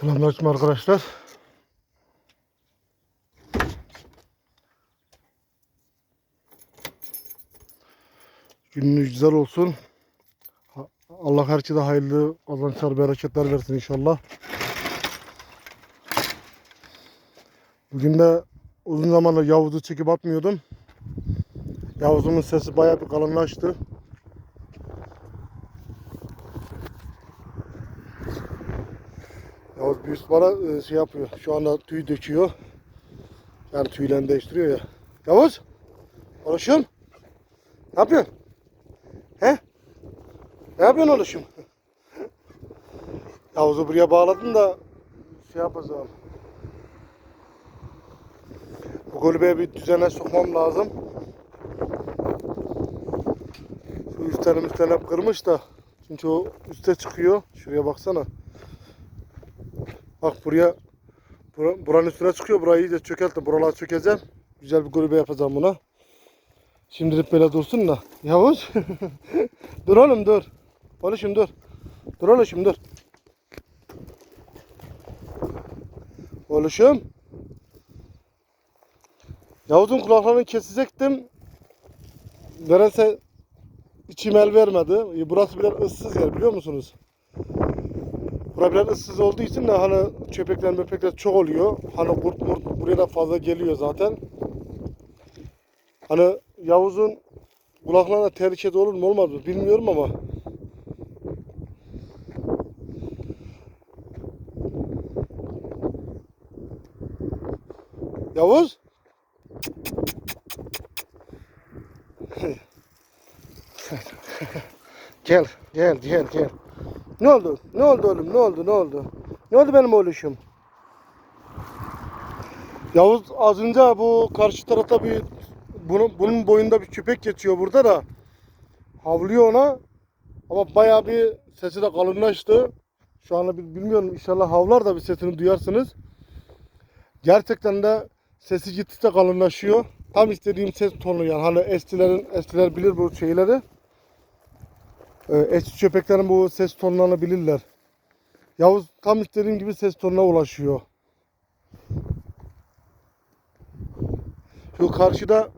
Selamünaleyküm arkadaşlar. Gününüz güzel olsun. Allah herkese hayırlı kazançlar, bereketler versin inşallah. Bugün de uzun zamandır Yavuz'u çekip atmıyordum. Yavuz'umun sesi bayağı bir kalınlaştı. Yavuz bir üst bana e, şey yapıyor. Şu anda tüy döküyor. Yani tüylerini değiştiriyor ya. Yavuz! Oğluşum! Ne yapıyorsun? He? Ne yapıyorsun oğluşum? Yavuz'u buraya bağladın da şey yapacağım. Bu kulübeye bir düzene sokmam lazım. Şu üstlerim üstlerini hep kırmış da. Çünkü o üste çıkıyor. Şuraya baksana. Bak buraya bura- buranın üstüne çıkıyor. Burayı iyice çökelttim. Buraları çökeceğim. Güzel bir kulübe yapacağım buna. Şimdilik böyle dursun da. Yavuz. dur oğlum dur. Oğlum dur. Dur oğlum dur. Oğlum. Yavuz'un kulaklarını kesecektim. Nedense içim el vermedi. Burası biraz ıssız yer biliyor musunuz? Biraz ıssız olduğu için de hani köpekler möpekler çok oluyor. Hani kurt murt buraya da fazla geliyor zaten. Hani Yavuz'un kulaklarına tehlikeli olur mu olmaz mı bilmiyorum ama. Yavuz? gel, gel, gel, gel. Ne oldu? Ne oldu oğlum? Ne oldu? Ne oldu? Ne oldu benim oğluşum? Yavuz az önce bu karşı tarafta bir bunun, bunun boyunda bir köpek geçiyor burada da havlıyor ona ama bayağı bir sesi de kalınlaştı. Şu anda bilmiyorum inşallah havlar da bir sesini duyarsınız. Gerçekten de sesi gittikçe kalınlaşıyor. Tam istediğim ses tonu yani hani eskilerin eskiler bilir bu şeyleri. Ee, eski köpeklerin bu ses tonlarını bilirler. Yavuz tam istediğim gibi ses tonuna ulaşıyor. Şu karşıda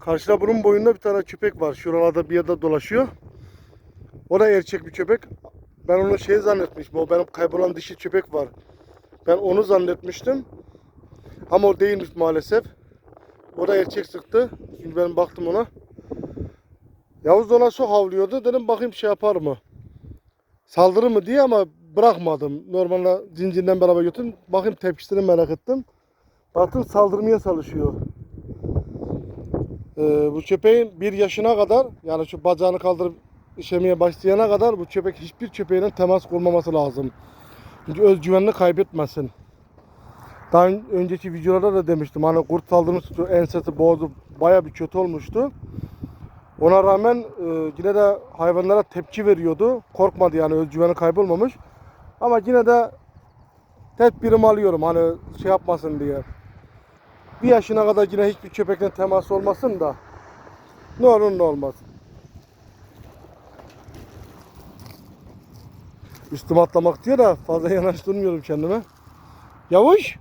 karşıda bunun boyunda bir tane köpek var. Şuralarda bir yerde dolaşıyor. O da erkek bir köpek. Ben onu şey zannetmiştim. O benim kaybolan dişi köpek var. Ben onu zannetmiştim. Ama o değilmiş maalesef. O da erkek sıktı. Çünkü ben baktım ona. Yavuz çok havlıyordu. Dedim bakayım şey yapar mı? Saldırır mı diye ama bırakmadım. Normalde zincirden beraber götürdüm. Bakayım tepkisini merak ettim. Baktım saldırmaya çalışıyor. Ee, bu köpeğin bir yaşına kadar yani şu bacağını kaldırıp işemeye başlayana kadar bu köpek hiçbir köpeğine temas kurmaması lazım. Çünkü özgüvenini kaybetmesin. Daha ön- önceki videolarda da demiştim hani kurt saldırmıştı ensesi boğdu baya bir kötü olmuştu. Ona rağmen e, yine de hayvanlara tepki veriyordu. Korkmadı yani özgüveni kaybolmamış. Ama yine de tedbirimi alıyorum hani şey yapmasın diye. Bir yaşına kadar yine hiçbir köpekle temas olmasın da ne olur ne olmaz. Üstüme atlamak diyor da fazla yanaştırmıyorum kendime. Yavuş.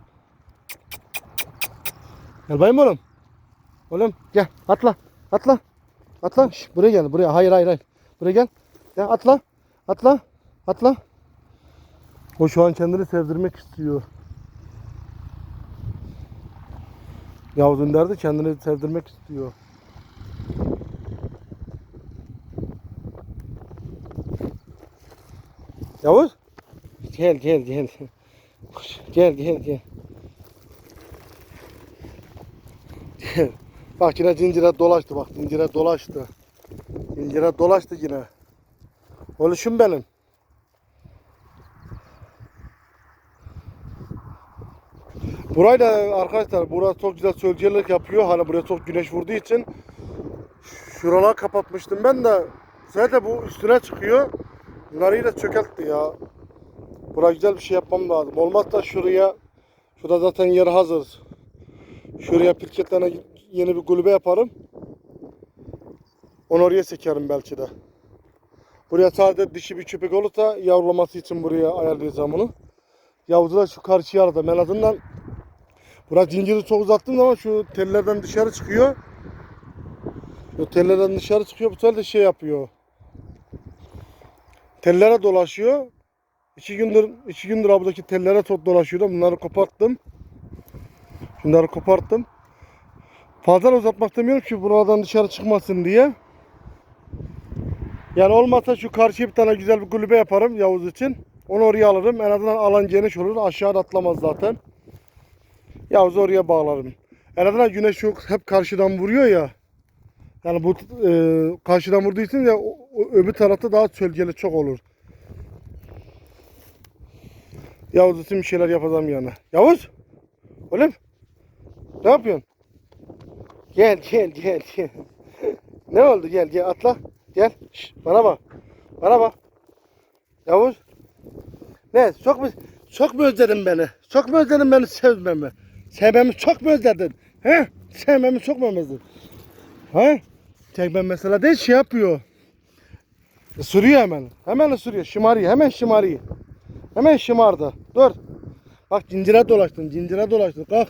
Gel bayım oğlum. Oğlum gel atla. Atla. Atla. Şş, buraya gel. Buraya. Hayır hayır hayır. Buraya gel. Gel atla. Atla. Atla. O şu an kendini sevdirmek istiyor. Yavuz Ünder de kendini sevdirmek istiyor. Yavuz. Gel gel gel. Gel gel gel. Gel. Bak yine zincire dolaştı bak zincire dolaştı. Zincire dolaştı yine. Oluşum benim. Burayla arkadaşlar burası çok güzel sölcelik yapıyor. Hani buraya çok güneş vurduğu için şuralar kapatmıştım ben de zaten bu üstüne çıkıyor. Bunları da çökeltti ya. Buraya güzel bir şey yapmam lazım. Olmazsa şuraya şurada zaten yer hazır. Şuraya pirketlerine yeni bir kulübe yaparım. Onu oraya sekerim belki de. Buraya sadece dişi bir köpek olursa yavrulaması için buraya ayarlayacağım onu. Yavuz'u da şu karşıya aradım. En azından Burası zinciri çok uzattığım zaman şu tellerden dışarı çıkıyor. Şu tellerden dışarı çıkıyor. Bu sefer de şey yapıyor. Tellere dolaşıyor. İki gündür, iki gündür abudaki tellere çok dolaşıyordu. Bunları koparttım. Şunları koparttım. Fazla uzatmak demiyorum ki buradan dışarı çıkmasın diye. Yani olmazsa şu karşıya bir tane güzel bir kulübe yaparım Yavuz için. Onu oraya alırım. En azından alan geniş olur. Aşağıda atlamaz zaten. Yavuz'u oraya bağlarım. En azından güneş yok hep karşıdan vuruyor ya. Yani bu e, karşıdan vurduğu için ya öbür tarafta daha çölgeli çok olur. Yavuz için bir şeyler yapacağım yani. Yavuz! Oğlum! Ne yapıyorsun? Gel gel gel gel. ne oldu gel gel atla. Gel. Şş, bana bak. Bana bak. Yavuz. Ne? Çok mu, çok mu özledin beni? Çok mu özledin beni sevmemi? Sevmemi çok mu özledin? He? Sevmemi çok mu özledin? He? Sevmem mesela değil şey yapıyor. Isırıyor hemen. Hemen ısırıyor. Şımarıyor. Hemen şımarıyor. Hemen şımardı. Dur. Bak zincire dolaştın. Zincire dolaştın. Kalk.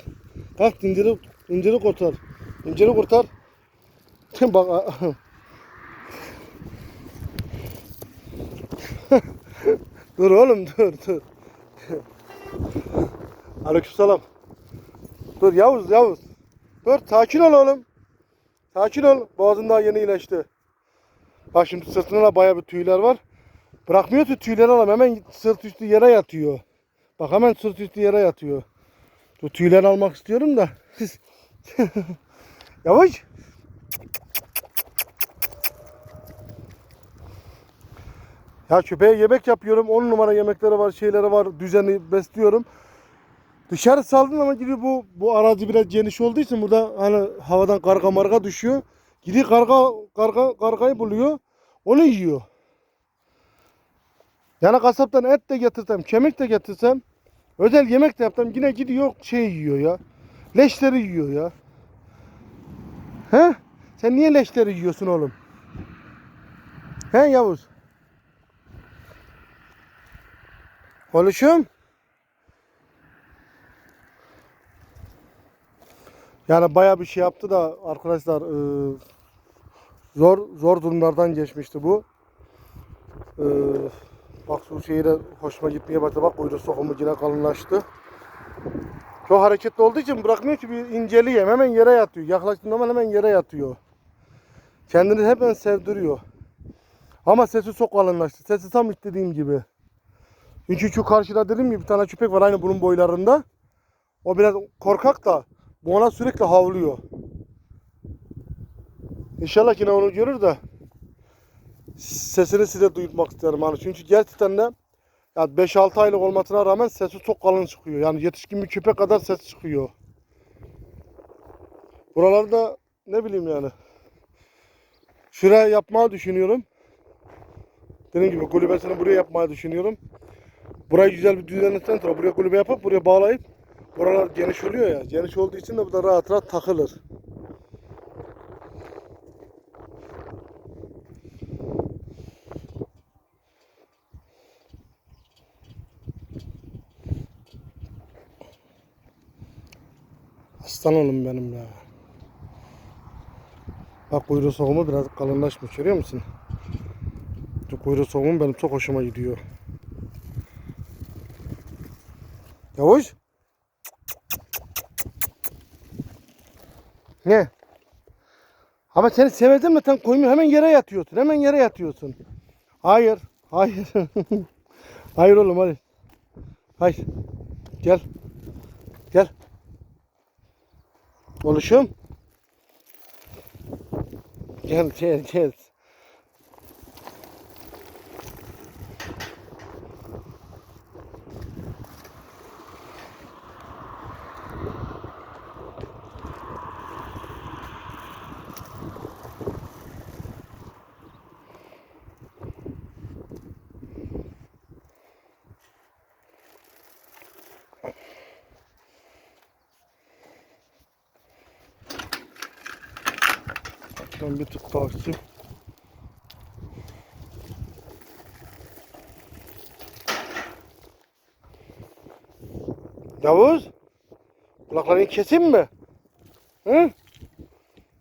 Kalk zinciri, zinciri kurtar. Zinciri kurtar. Bak. dur oğlum dur dur. Aleykümselam. Dur Yavuz Yavuz. Dur sakin ol oğlum. Sakin ol. Boğazın daha yeni iyileşti. Bak şimdi sırtında da bayağı bir tüyler var. Bırakmıyor ki tüyleri alalım. Hemen sırt üstü yere yatıyor. Bak hemen sırt üstü yere yatıyor. Bu tüyleri almak istiyorum da. Yavaş. Ya köpeğe yemek yapıyorum. 10 numara yemekleri var, şeyleri var. Düzenli besliyorum. Dışarı saldın ama gidiyor bu bu arazi biraz geniş olduğu için burada hani havadan karga marga düşüyor. Gidiyor karga karga kargayı buluyor. Onu yiyor. Yani kasaptan et de getirsem, kemik de getirsem, özel yemek de yapsam yine gidiyor şey yiyor ya. Leşleri yiyor ya. He? Sen niye leşleri yiyorsun oğlum? He Yavuz? Konuşum. Yani baya bir şey yaptı da arkadaşlar e, zor zor durumlardan geçmişti bu. E, bak şu şeyle hoşuma gitmeye başladı. Bak kuyruğu sokumu yine kalınlaştı. Çok hareketli olduğu için bırakmıyor ki bir inceleyeyim. Hemen yere yatıyor. Yaklaştığım zaman hemen yere yatıyor. Kendini hemen sevdiriyor. Ama sesi çok kalınlaştı. Sesi tam istediğim gibi. Çünkü şu karşıda dediğim gibi bir tane köpek var aynı bunun boylarında. O biraz korkak da bu ona sürekli havlıyor. İnşallah yine onu görür de sesini size duyurmak isterim. Çünkü gerçekten de ya 5-6 aylık olmasına rağmen sesi çok kalın çıkıyor. Yani yetişkin bir köpek kadar ses çıkıyor. Buralarda ne bileyim yani. Şuraya yapmayı düşünüyorum. Dediğim gibi kulübesini buraya yapmayı düşünüyorum. Burayı güzel bir düzenledikten sonra buraya kulübe yapıp buraya bağlayıp buralar geniş oluyor ya. Geniş olduğu için de burada rahat rahat takılır. Aslan oğlum benim ya. Bak kuyruğu soğumu biraz kalınlaşmış görüyor musun? Bu kuyruğu soğumu benim çok hoşuma gidiyor. Yavaş. Ne? Ama seni sevdim mi sen koymuyor hemen yere yatıyorsun. Hemen yere yatıyorsun. Hayır. Hayır. hayır oğlum hadi. Hayır. Gel. Gel. Oluşum. Gel gel gel. Ben bir daha açayım. Yavuz. Kulaklarını keseyim mi? Hı?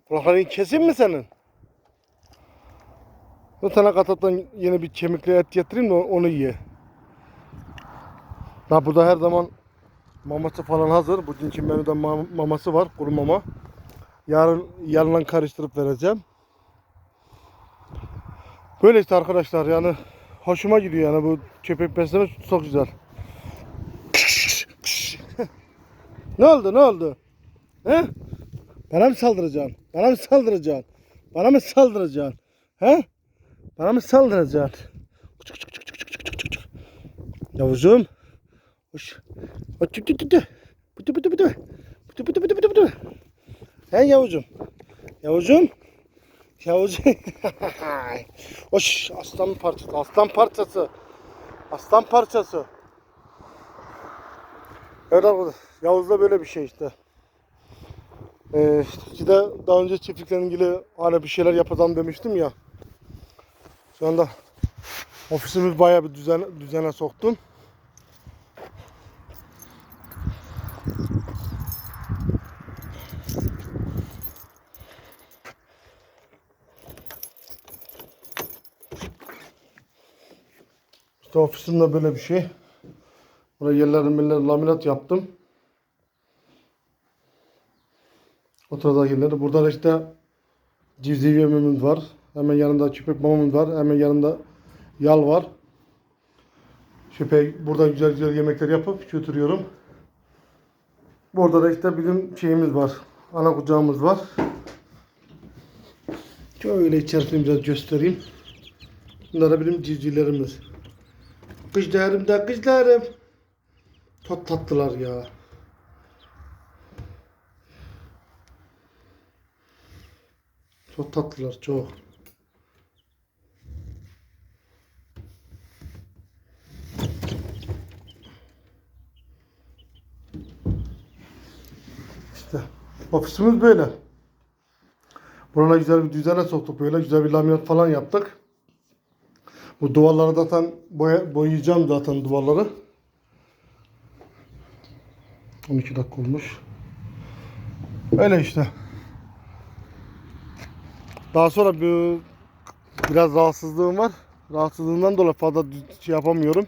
Kulaklarını keseyim mi senin? Bir tane kataptan yeni bir kemikli et getireyim de onu ye. Ha burada her zaman maması falan hazır. Bugünkü menüde ma- maması var. Kuru mama. Yarın yarından karıştırıp vereceğim. Böyle işte arkadaşlar yani hoşuma gidiyor yani bu köpek besleme çok güzel. ne oldu ne oldu? He? Bana mı saldıracaksın? Bana mı saldıracaksın? Bana mı saldıracaksın? He? Bana mı saldıracaksın? Küçük küçük küçük küçük küçük küçük. Yavuzum. Hoş. Hoş tü tü tü. Pıtı pıtı pıtı. Pıtı pıtı pıtı pıtı pıtı. He Yavuzum. Yavuzum. Yavuzum. Hoş aslan parçası. Aslan parçası. Aslan parçası. Evet arkadaşlar. Yavuz'da böyle bir şey işte. Ee, işte de daha önce çiftlikle ilgili hani bir şeyler yapacağım demiştim ya. Şu anda ofisimiz bayağı bir düzen, düzene soktum. İşte ofisimde böyle bir şey. Buraya yerlerin milleri laminat yaptım. Oturacak yerleri. Burada da işte civciv yemimiz var. Hemen yanında köpek mamamız var. Hemen yanında yal var. Köpek burada güzel güzel yemekler yapıp götürüyorum. Burada da işte bizim şeyimiz var. Ana kucağımız var. Şöyle içerisini biraz göstereyim. Bunlar da benim civcivlerimiz. Kızlarım da kızlarım. Çok tatlılar ya. Çok tatlılar çok. İşte ofisimiz böyle. Burana güzel bir düzene soktuk böyle güzel bir laminat falan yaptık. Bu duvarları zaten boya, boyayacağım zaten duvarları. 12 dakika olmuş. Öyle işte. Daha sonra bir, biraz rahatsızlığım var. Rahatsızlığımdan dolayı fazla şey yapamıyorum.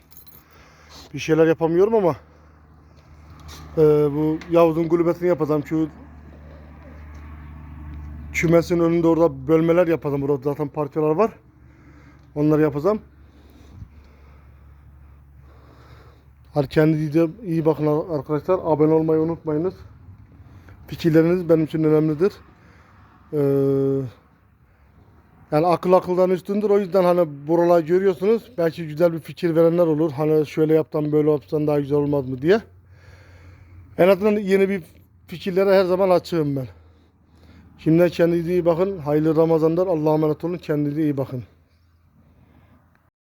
Bir şeyler yapamıyorum ama e, bu Yavuz'un kulübetini yapacağım. Şu kümesin önünde orada bölmeler yapacağım. Burada zaten parçalar var. Onları yapacağım. Hadi kendinize iyi bakın arkadaşlar. Abone olmayı unutmayınız. Fikirleriniz benim için önemlidir. Ee, yani akıl akıldan üstündür. O yüzden hani buralar görüyorsunuz. Belki güzel bir fikir verenler olur. Hani şöyle yaptan böyle yapsan daha güzel olmaz mı diye. En azından yeni bir fikirlere her zaman açığım ben. Şimdiden kendinize iyi bakın. Hayırlı Ramazanlar. Allah'a emanet olun. Kendinize iyi bakın.